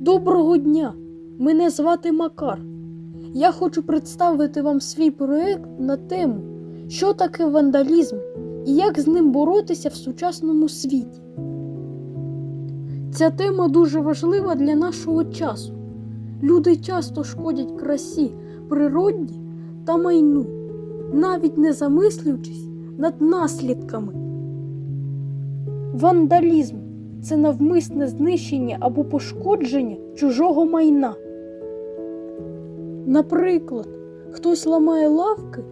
Доброго дня! Мене звати Макар. Я хочу представити вам свій проєкт на тему, що таке вандалізм і як з ним боротися в сучасному світі. Ця тема дуже важлива для нашого часу. Люди часто шкодять красі, природі та майну, навіть не замислюючись над наслідками. Вандалізм це навмисне знищення або пошкодження чужого майна. Наприклад, хтось ламає лавки,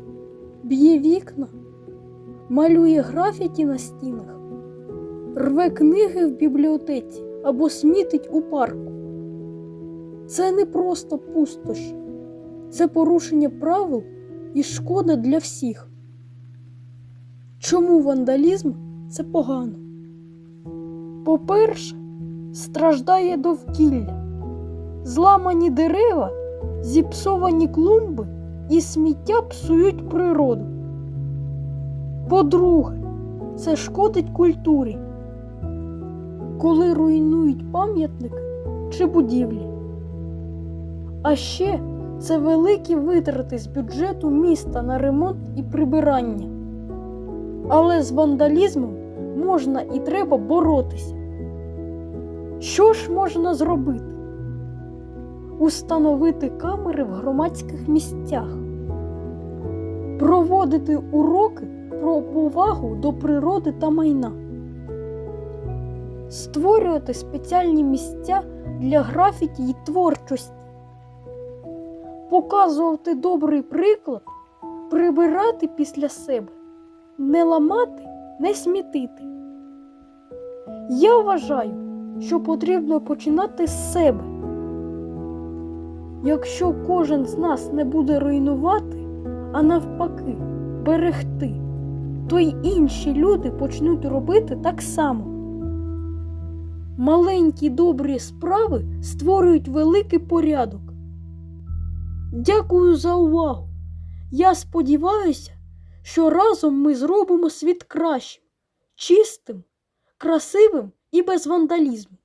б'є вікна, малює графіті на стінах, рве книги в бібліотеці або смітить у парку. Це не просто пустощі, це порушення правил і шкода для всіх. Чому вандалізм це погано? По-перше, страждає довкілля, зламані дерева, зіпсовані клумби і сміття псують природу. По-друге, це шкодить культурі, коли руйнують пам'ятники чи будівлі. А ще це великі витрати з бюджету міста на ремонт і прибирання. Але з вандалізмом можна і треба боротися. Що ж можна зробити? Установити камери в громадських місцях, проводити уроки про повагу до природи та майна, створювати спеціальні місця для графіті і творчості, показувати добрий приклад, прибирати після себе, не ламати, не смітити. Я вважаю, що потрібно починати з себе. Якщо кожен з нас не буде руйнувати, а навпаки, берегти, то й інші люди почнуть робити так само. Маленькі добрі справи створюють великий порядок. Дякую за увагу. Я сподіваюся, що разом ми зробимо світ кращим, чистим, красивим і без вандалізму.